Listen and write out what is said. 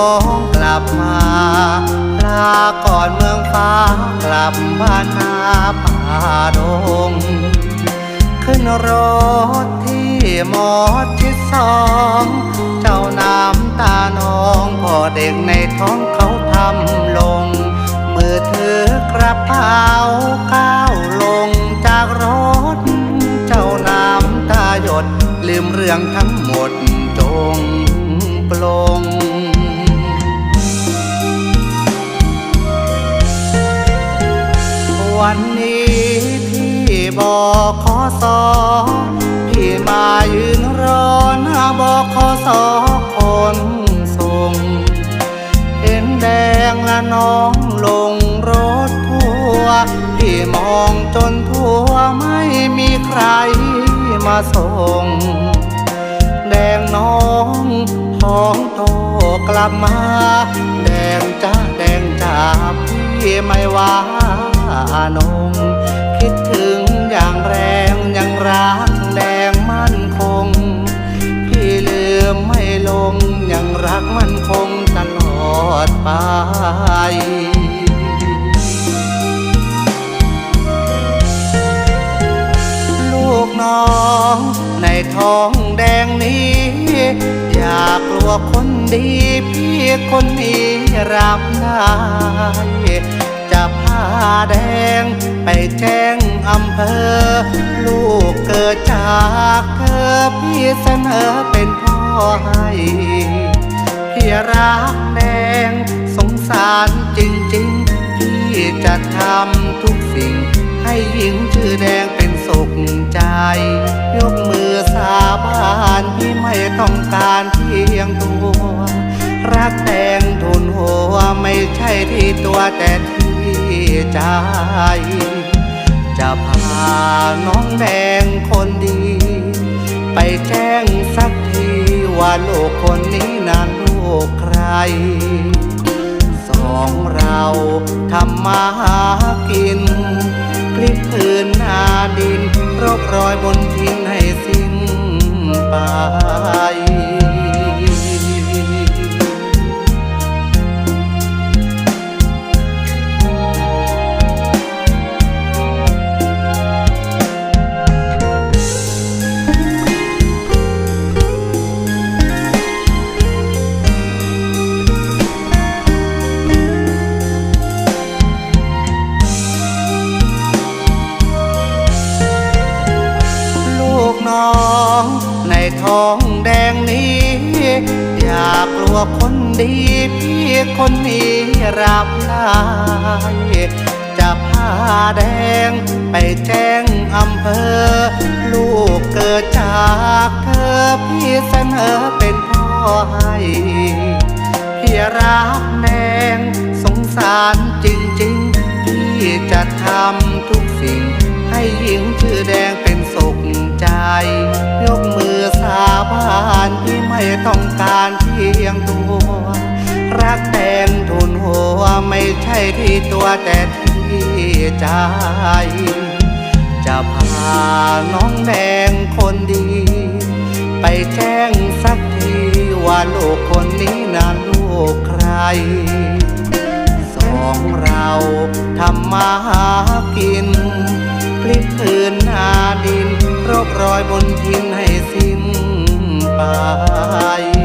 ้องกลับมาลาก่อนเมืองฟ้ากลับบ้านนาป่าดง ขึ้นรถที่หมอชิดสอง เจ้าน้ำตานองพ่อเด็กในท้องเขาทำลง มือถือกระเป๋าก้าวลงจากรถ เจ้าน้ำตาหยดลืมเรื่องทั้งหมดจงปลง วันนี้ที่บอขอสอพี่มายืนรอหน้าบอขอสอคนส่ง เห็นแดงและน้องลงรถทัวร์พี่มองจนทั่วไม่มีใครมาส่ง แดงน้องท้องโตกลับมา แดงจ้าแดงจ้าพี่ไม่ว่า นง คิดถึงอย่างแรงยังรักแดงมั่นคง พี่ลืมไม่ลงยังรักมั่นคงตลอดไปลูกน้องในท้องแดงนี้ อย่ากลัวคนดีพี่คนนี้รับได้ จะพาแดง ไปแจ้งอำเภอ ลูกเกิดจากเธอพี่เสนอเป็นพ่อให้พี่รักแดง สงสารจริงๆ พี่จะทำทุกสิ่ง ให้หญิงชื่อแดงเป็นสุขใจ ยกมือสาบานพี่ไม่ต้องการเพียงตัวรักแดงทุนหัวไม่ใช่ที่ตัวแต่ที่ ใจ จะพาน้องแดงคนดี ไปแจ้งสักทีว่าโลกคนนี้นั้นโลกใคร สองเราทำมาหากินพลิกพื้นนาดินรบรอยบนทินให้สิ้นไป องแดงนี้ อย่ากลัวคนดีพี่คนนี้รับได้จะพาแดงไปแจ้งอำเภอ ลูกเกิดจากเธอพี่เสนอเป็นพ่อให้พี่รักแดงสงสารจริงๆ พี่จะทำทุกสิ่งให้หญิงชื่อแดงเป็นสุขใจาบานพี่ไม่ต้องการเพียงตัว รักแดงทุนหัวไม่ใช่ที่ตัวแต่ที่ใจ จะพาน้องแดงคนดี ไปแจ้งสักทีว่าลูกคนนี้น่ะลูกใคร สองเราทำมาหากินพลิกพื้นนาดินรบรอยบนทินให้ สิ้นไป